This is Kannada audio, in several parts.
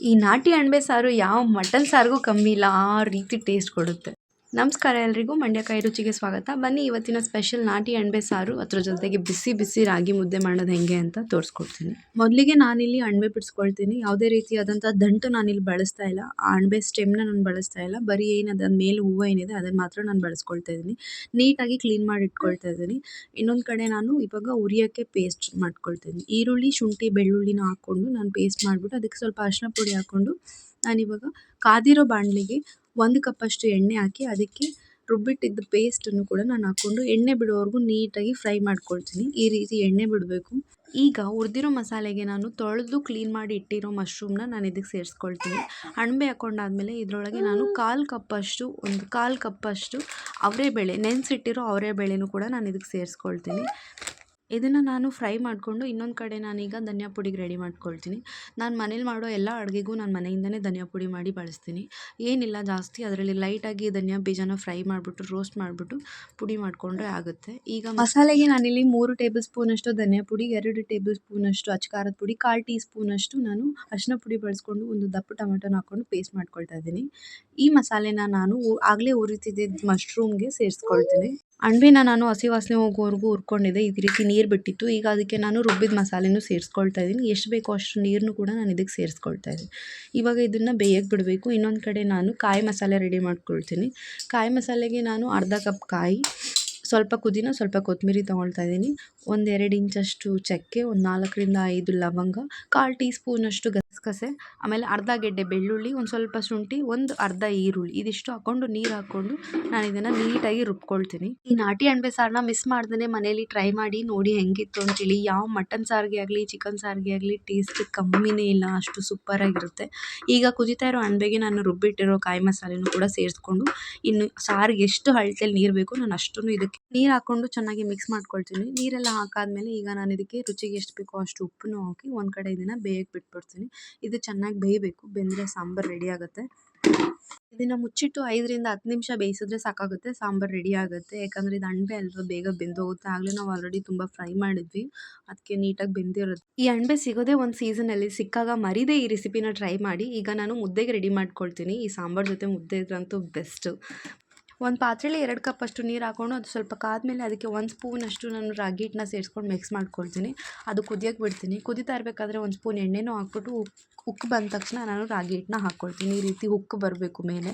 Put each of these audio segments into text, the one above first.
ಈ ನಾಟಿ ಅಣಬೆ ಸಾರು ಯಾವ ಮಟನ್ ಸಾರಿಗೂ ಕಮ್ಮಿ ಇಲ್ಲ ಆ ರೀತಿ ಟೇಸ್ಟ್ ಕೊಡುತ್ತೆ. ನಮಸ್ಕಾರ ಎಲ್ರಿಗೂ, ಮಂಡ್ಯಕಾಯಿ ರುಚಿಗೆ ಸ್ವಾಗತ. ಬನ್ನಿ ಇವತ್ತಿನ ಸ್ಪೆಷಲ್ ನಾಟಿ ಅಣಬೆ ಸಾರು. ಅದ್ರ ಜೊತೆಗೆ ಬಿಸಿ ಬಿಸಿ ರಾಗಿ ಮುದ್ದೆ ಮಾಡೋದು ಹೆಂಗೆ ಅಂತ ತೋರಿಸ್ಕೊಡ್ತೀನಿ. ಮೊದಲಿಗೆ ನಾನಿಲ್ಲಿ ಅಣಬೆ ಬಿಡಿಸ್ಕೊಳ್ತೀನಿ. ಯಾವುದೇ ರೀತಿಯಾದಂಥ ದಂಟು ನಾನಿಲ್ಲಿ ಬಳಸ್ತಾ ಇಲ್ಲ. ಆ ಅಣಬೆ ಸ್ಟೆಮ್ನ ನಾನು ಬಳಸ್ತಾ ಇಲ್ಲ. ಬರೀ ಏನು ಅದ್ರ ಮೇಲೆ ಹೂವು ಏನಿದೆ ಅದನ್ನು ಮಾತ್ರ ನಾನು ಬಳಸ್ಕೊಳ್ತಾ ಇದ್ದೀನಿ. ನೀಟಾಗಿ ಕ್ಲೀನ್ ಮಾಡಿ ಇಟ್ಕೊಳ್ತಾ ಇದ್ದೀನಿ. ಇನ್ನೊಂದು ಕಡೆ ನಾನು ಇವಾಗ ಉರಿಯೋಕ್ಕೆ ಪೇಸ್ಟ್ ಮಾಡ್ಕೊಳ್ತೀನಿ. ಈರುಳ್ಳಿ, ಶುಂಠಿ, ಬೆಳ್ಳುಳ್ಳಿನ ಹಾಕ್ಕೊಂಡು ನಾನು ಪೇಸ್ಟ್ ಮಾಡಿಬಿಟ್ಟು ಅದಕ್ಕೆ ಸ್ವಲ್ಪ ಅರಿಶಿನ ಪುಡಿ ಹಾಕ್ಕೊಂಡು ನಾನಿವಾಗ ಕಾದಿರೋ ಬಾಣಲಿಗೆ ಒಂದು ಕಪ್ಪಷ್ಟು ಎಣ್ಣೆ ಹಾಕಿ ಅದಕ್ಕೆ ರುಬ್ಬಿಟ್ಟಿದ್ದ ಪೇಸ್ಟನ್ನು ಕೂಡ ನಾನು ಹಾಕ್ಕೊಂಡು ಎಣ್ಣೆ ಬಿಡೋವರೆಗೂ ನೀಟಾಗಿ ಫ್ರೈ ಮಾಡ್ಕೊಳ್ತೀನಿ. ಈ ರೀತಿ ಎಣ್ಣೆ ಬಿಡಬೇಕು. ಈಗ ಹುರಿದಿರೋ ಮಸಾಲೆಗೆ ನಾನು ತೊಳೆದು ಕ್ಲೀನ್ ಮಾಡಿ ಇಟ್ಟಿರೋ ಮಶ್ರೂಮ್ನ ನಾನು ಇದಕ್ಕೆ ಸೇರಿಸ್ಕೊಳ್ತೀನಿ. ಅಣಬೆ ಹಾಕ್ಕೊಂಡಾದ್ಮೇಲೆ ಇದರೊಳಗೆ ನಾನು ಕಾಲು ಕಪ್ಪಷ್ಟು ಒಂದು ಕಾಲು ಕಪ್ಪಷ್ಟು ಅವರೆಬೇಳೆ, ನೆನೆಸಿಟ್ಟಿರೋ ಅವರೆಬೇಳೆನೂ ಕೂಡ ನಾನು ಇದಕ್ಕೆ ಸೇರಿಸ್ಕೊಳ್ತೀನಿ. ಇದನ್ನು ನಾನು ಫ್ರೈ ಮಾಡಿಕೊಂಡು ಇನ್ನೊಂದು ಕಡೆ ನಾನೀಗ ಧನಿಯಾ ಪುಡಿಗೆ ರೆಡಿ ಮಾಡ್ಕೊಳ್ತೀನಿ. ನಾನು ಮನೇಲಿ ಮಾಡೋ ಎಲ್ಲ ಅಡುಗೆಗೂ ನಾನು ಮನೆಯಿಂದನೇ ಧನಿಯಾ ಪುಡಿ ಮಾಡಿ ಬಳಸ್ತೀನಿ. ಏನಿಲ್ಲ, ಜಾಸ್ತಿ ಅದರಲ್ಲಿ ಲೈಟಾಗಿ ಧನಿಯಾ ಬೀಜನ ಫ್ರೈ ಮಾಡಿಬಿಟ್ಟು ರೋಸ್ಟ್ ಮಾಡಿಬಿಟ್ಟು ಪುಡಿ ಮಾಡಿಕೊಂಡ್ರೆ ಆಗುತ್ತೆ. ಈಗ ಮಸಾಲೆಗೆ ನಾನಿಲ್ಲಿ ಮೂರು ಟೇಬಲ್ ಸ್ಪೂನಷ್ಟು ಧನಿಯಾ ಪುಡಿ, ಎರಡು ಟೇಬಲ್ ಸ್ಪೂನಷ್ಟು ಅಚ್ಕಾರದ ಪುಡಿ, ಕಾಲು ಟೀ ಸ್ಪೂನಷ್ಟು ನಾನು ಅರಿಶಿನ ಪುಡಿ ಬಳಸ್ಕೊಂಡು ಒಂದು ದಪ್ಪ ಟೊಮೆಟೊನ ಹಾಕ್ಕೊಂಡು ಪೇಸ್ಟ್ ಮಾಡ್ಕೊಳ್ತಾ ಇದ್ದೀನಿ. ಈ ಮಸಾಲೆನ ನಾನು ಆಗಲೇ ಉರಿತಿದ್ದ ಮಶ್ರೂಮ್ಗೆ ಸೇರಿಸ್ಕೊಳ್ತೀನಿ. ಅಣಬೆನ ನಾನು ಹಸಿ ವಾಸನೆ ಹೋಗೋವರೆಗೂ ಹುರ್ಕೊಂಡಿದ್ದೆ. ಈ ರೀತಿ ನೀರು ಬಿಟ್ಟಿತ್ತು. ಈಗ ಅದಕ್ಕೆ ನಾನು ರುಬ್ಬಿದ ಮಸಾಲೆನೂ ಸೇರಿಸ್ಕೊಳ್ತಾ ಇದ್ದೀನಿ. ಎಷ್ಟು ಬೇಕೋ ಅಷ್ಟು ನೀರನ್ನು ಕೂಡ ನಾನು ಇದಕ್ಕೆ ಸೇರಿಸ್ಕೊಳ್ತಾ ಇದ್ದೀನಿ. ಇವಾಗ ಇದನ್ನು ಬೇಯಕ್ಕೆ ಬಿಡಬೇಕು. ಇನ್ನೊಂದು ಕಡೆ ನಾನು ಕಾಯಿ ಮಸಾಲೆ ರೆಡಿ ಮಾಡ್ಕೊಳ್ತೀನಿ. ಕಾಯಿ ಮಸಾಲೆಗೆ ನಾನು ಅರ್ಧ ಕಪ್ ಕಾಯಿ ಸ್ವಲ್ಪ ಪುದೀನ ಸ್ವಲ್ಪ ಕೊತ್ತಂಬರಿ ತೊಗೊಳ್ತಾ ಇದ್ದೀನಿ. ಒಂದೆರಡು ಇಂಚಷ್ಟು ಚಕ್ಕೆ, ಒಂದು ನಾಲ್ಕರಿಂದ ಐದು ಲವಂಗ, ಕಾಲು ಟೀ ಸ್ಪೂನಷ್ಟು ಗಸಗಸೆ, ಆಮೇಲೆ ಅರ್ಧ ಗೆಡ್ಡೆ ಬೆಳ್ಳುಳ್ಳಿ, ಒಂದು ಸ್ವಲ್ಪ ಶುಂಠಿ, ಒಂದು ಅರ್ಧ ಈರುಳ್ಳಿ. ಇದಿಷ್ಟು ಹಾಕ್ಕೊಂಡು ನೀರು ಹಾಕ್ಕೊಂಡು ನಾನು ಇದನ್ನು ನೀಟಾಗಿ ರುಬ್ಕೊಳ್ತೀನಿ. ಈ ನಾಟಿ ಅಣಬೆ ಸಾರನ್ನ ಮಿಸ್ ಮಾಡ್ದೇ ಮನೇಲಿ ಟ್ರೈ ಮಾಡಿ ನೋಡಿ ಹೆಂಗಿತ್ತು ಅಂತೇಳಿ ಯಾವ ಮಟನ್ ಸಾರಿಗೆ ಆಗಲಿ ಚಿಕನ್ ಸಾರಿಗೆ ಆಗಲಿ ಟೇಸ್ಟ್ ಕಮ್ಮಿನೇ ಇಲ್ಲ. ಅಷ್ಟು ಸೂಪರಾಗಿರುತ್ತೆ ಈಗ ಕುದಿತಾ ಇರೋ ಅಣಬೆಗೆ ನಾನು ರುಬ್ಬಿಟ್ಟಿರೋ ಕಾಯಿ ಮಸಾಲೆನೂ ಕೂಡ ಸೇರಿಸ್ಕೊಂಡು ಇನ್ನು ಸಾರಿಗೆ ಎಷ್ಟು ಅಳತೆಯಲ್ಲಿ ನೀರು ಬೇಕು ನಾನು ಅಷ್ಟನ್ನು ಇದಕ್ಕೆ ನೀರು ಹಾಕೊಂಡು ಚೆನ್ನಾಗಿ ಮಿಕ್ಸ್ ಮಾಡ್ಕೊಳ್ತೀನಿ. ನೀರೆಲ್ಲ ಹಾಕಾದ್ಮೇಲೆ ಈಗ ನಾನು ಇದಕ್ಕೆ ರುಚಿಗೆ ಎಷ್ಟು ಬೇಕೋ ಅಷ್ಟು ಉಪ್ಪನ್ನು ಹಾಕಿ ಒಂದು ಕಡೆ ಇದನ್ನು ಬೇಯಕ್ಕೆ ಬಿಟ್ಬಿಡ್ತೀನಿ. ಇದು ಚೆನ್ನಾಗಿ ಬೇಯಬೇಕು. ಬೆಂದರೆ ಸಾಂಬಾರು ರೆಡಿ ಆಗುತ್ತೆ. ಇದನ್ನು ಮುಚ್ಚಿಟ್ಟು ಐದರಿಂದ ಹತ್ತು ನಿಮಿಷ ಬೇಯಿಸಿದ್ರೆ ಸಾಕಾಗುತ್ತೆ. ಸಾಂಬಾರು ರೆಡಿ ಆಗುತ್ತೆ. ಯಾಕಂದರೆ ಇದು ಅಣಬೆ ಅಲ್ವಾ? ಬೇಗ ಬೆಂದೋಗುತ್ತೆ. ಆಗಲೇ ನಾವು ಆಲ್ರೆಡಿ ತುಂಬ ಫ್ರೈ ಮಾಡಿದ್ವಿ. ಅದಕ್ಕೆ ನೀಟಾಗಿ ಬೆಂದಿರುತ್ತೆ ಈ ಅಣಬೆ ಸಿಗೋದೇ ಒಂದು ಸೀಸನಲ್ಲಿ ಸಿಕ್ಕಾಗ ಮರಿದೇ ಈ ರೆಸಿಪಿನ ಟ್ರೈ ಮಾಡಿ. ಈಗ ನಾನು ಮುದ್ದೆಗೆ ರೆಡಿ ಮಾಡ್ಕೊಳ್ತೀನಿ. ಈ ಸಾಂಬಾರು ಜೊತೆ ಮುದ್ದೆ ಇದ್ರಂತೂ ಬೆಸ್ಟು ಒಂದು ಪಾತ್ರೆಲಿ ಎರಡು ಕಪ್ಪಷ್ಟು ನೀರು ಹಾಕೊಂಡು ಅದು ಸ್ವಲ್ಪ ಕಾದ್ಮೇಲೆ ಅದಕ್ಕೆ ಒಂದು ಸ್ಪೂನಷ್ಟು ನಾನು ರಾಗಿ ಹಿಟ್ಟನ್ನ ಸೇರಿಸ್ಕೊಂಡು ಮಿಕ್ಸ್ ಮಾಡ್ಕೊಳ್ತೀನಿ. ಅದು ಕುದಿಯೋಕ್ಕೆ ಬಿಡ್ತೀನಿ. ಕುದಿತಾ ಇರಬೇಕಾದ್ರೆ ಒಂದು ಸ್ಪೂನ್ ಎಣ್ಣೆನೂ ಹಾಕ್ಬಿಟ್ಟು ಉಕ್ಕು ಬಂದ ತಕ್ಷಣ ನಾನು ರಾಗಿ ಹಿಟ್ಟನ್ನ ಹಾಕ್ಕೊಳ್ತೀನಿ ಈ ರೀತಿ ಉಕ್ಕು ಬರಬೇಕು ಮೇಲೆ.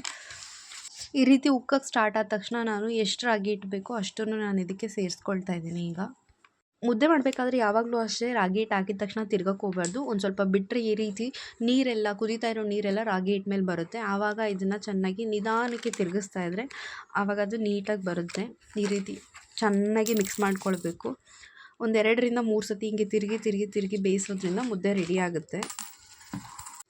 ಈ ರೀತಿ ಉಕ್ಕಕ್ಕೆ ಸ್ಟಾರ್ಟ್ ಆದ ತಕ್ಷಣ ನಾನು ಎಷ್ಟು ರಾಗಿ ಇಟ್ಟು ಬೇಕೋ ಅಷ್ಟನ್ನು ನಾನು ಇದಕ್ಕೆ ಸೇರಿಸ್ಕೊಳ್ತಾ ಇದ್ದೀನಿ ಈಗ. ಮುದ್ದೆ ಮಾಡಬೇಕಾದ್ರೆ ಯಾವಾಗಲೂ ಅಷ್ಟೇ ರಾಗಿ ಹಿಟ್ಟು ಹಾಕಿದ ತಕ್ಷಣ ತಿರ್ಗಕ್ಕೆ ಹೋಗ್ಬಾರ್ದು. ಒಂದು ಸ್ವಲ್ಪ ಬಿಟ್ಟರೆ ಈ ರೀತಿ ನೀರೆಲ್ಲ, ಕುದೀತಾ ಇರೋ ನೀರೆಲ್ಲ ರಾಗಿ ಹಿಟ್ಟು ಮೇಲೆ ಬರುತ್ತೆ. ಆವಾಗ ಇದನ್ನು ಚೆನ್ನಾಗಿ ನಿಧಾನಕ್ಕೆ ತಿರುಗಿಸ್ತಾ ಇದ್ದರೆ ಆವಾಗ ಅದು ನೀಟಾಗಿ ಬರುತ್ತೆ. ಈ ರೀತಿ ಚೆನ್ನಾಗಿ ಮಿಕ್ಸ್ ಮಾಡ್ಕೊಳ್ಬೇಕು. ಒಂದೆರಡರಿಂದ ಮೂರು ಸತಿ ಹಿಂಗೆ ತಿರುಗಿ ತಿರುಗಿ ತಿರುಗಿ ಬೇಯಿಸೋದ್ರಿಂದ ಮುದ್ದೆ ರೆಡಿ ಆಗುತ್ತೆ.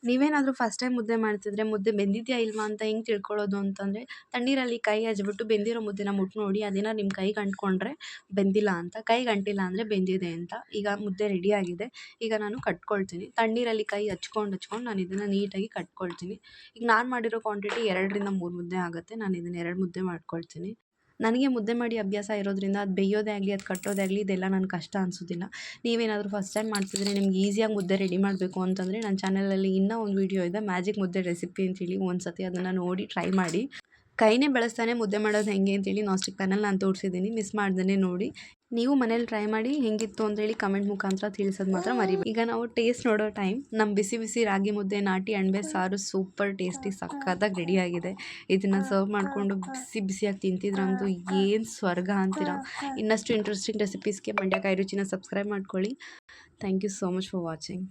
ನೀವೇನಾದರೂ ಫಸ್ಟ್ ಟೈಮ್ ಮುದ್ದೆ ಮಾಡ್ತಿದ್ರೆ ಮುದ್ದೆ ಬೆಂದಿದೆಯಾ ಇಲ್ವಾ ಅಂತ ಹೆಂಗೆ ತಿಳ್ಕೊಳ್ಳೋದು ಅಂತಂದರೆ, ತಣ್ಣೀರಲ್ಲಿ ಕೈ ಹಚ್ಬಿಟ್ಟು ಬೆಂದಿರೋ ಮುದ್ದೆನ ಮುಟ್ಟು ನೋಡಿ, ಅದೇನ ನಿಮ್ಮ ಕೈ ಗಂಟ್ಕೊಂಡ್ರೆ ಬೆಂದಿಲ್ಲ ಅಂತ ಕೈಗೆ ಅಂಟಿಲ್ಲ ಅಂದರೆ ಬೆಂದಿದೆ ಅಂತ, ಈಗ ಮುದ್ದೆ ರೆಡಿ ಆಗಿದೆ, ಈಗ ನಾನು ಕಟ್ಕೊಳ್ತೀನಿ. ತಣ್ಣೀರಲ್ಲಿ ಕೈ ಹಚ್ಕೊಂಡು ಹಚ್ಕೊಂಡು ನಾನು ಇದನ್ನು ನೀಟಾಗಿ ಕಟ್ಕೊಳ್ತೀನಿ. ಈಗ ನಾನು ಮಾಡಿರೋ ಕ್ವಾಂಟಿಟಿ ಎರಡರಿಂದ ಮೂರು ಮುದ್ದೆ ಆಗುತ್ತೆ, ನಾನು ಇದನ್ನು ಎರಡು ಮುದ್ದೆ ಮಾಡ್ಕೊಳ್ತೀನಿ. ನನಗೆ ಮುದ್ದೆ ಮಾಡಿ ಅಭ್ಯಾಸ ಇರೋದ್ರಿಂದ ಅದು ಬೇಯೋದೇ ಆಗಲಿ, ಅದು ಕಟ್ಟೋದೇ ಆಗಲಿ, ಇದೆಲ್ಲ ನನಗೆ ಕಷ್ಟ ಅನಿಸೋದಿಲ್ಲ. ನೀವೇನಾದರೂ ಫಸ್ಟ್ ಟೈಮ್ ಮಾಡ್ತಿದ್ರೆ ನಿಮ್ಗೆ ಈಸಿಯಾಗಿ ಮುದ್ದೆ ರೆಡಿ ಮಾಡಬೇಕು ಅಂತಂದರೆ ನನ್ನ ಚಾನಲಲ್ಲಿ ಇನ್ನೂ ಒಂದು ವೀಡಿಯೋ ಇದೆ ಮ್ಯಾಜಿಕ್ ಮುದ್ದೆ ರೆಸಿಪಿ ಅಂತೇಳಿ ಒಂದು ಸತಿ ಅದನ್ನು ನೋಡಿ ಟ್ರೈ ಮಾಡಿ. ಕೈನೇ ಬಳಸ್ತಾನೆ ಮುದ್ದೆ ಮಾಡೋದು ಹೆಂಗೆ ಅಂತೇಳಿ ನಾಸ್ಟಿಕ್ ಪ್ಯಾನಲ್ ನಾನು ತೋರಿಸಿದ್ದೀನಿ. ಮಿಸ್ ಮಾಡ್ದೇ ನೋಡಿ. ನೀವು ಮನೇಲಿ ಟ್ರೈ ಮಾಡಿ ಹೆಂಗಿತ್ತು ಅಂತೇಳಿ ಕಮೆಂಟ್ ಮುಖಾಂತರ ತಿಳಿಸೋದು ಮಾತ್ರ ಮರಿಬೇಡಿ. ಈಗ ನಾವು ಟೇಸ್ಟ್ ನೋಡೋ ಟೈಮ್ ನಮ್ಮ ಬಿಸಿ ಬಿಸಿ ರಾಗಿ ಮುದ್ದೆ ನಾಟಿ ಅಣಬೆ ಸಾರು ಸೂಪರ್ ಟೇಸ್ಟಿ ಸಕ್ಕತ್ತಾಗಿ ರೆಡಿಯಾಗಿದೆ ಇದನ್ನು ಸರ್ವ್ ಮಾಡಿಕೊಂಡು ಬಿಸಿ ಬಿಸಿಯಾಗಿ ತಿಂತಿದ್ರಂತೂ ಏನು ಸ್ವರ್ಗ ಅಂತೀರ? ಇನ್ನಷ್ಟು ಇಂಟ್ರೆಸ್ಟಿಂಗ್ ರೆಸಿಪೀಸ್ಗೆ ಮಂಡ್ಯಕಾಯಿ ರುಚಿನ ಸಬ್ಸ್ಕ್ರೈಬ್ ಮಾಡ್ಕೊಳ್ಳಿ. Thank you so much for watching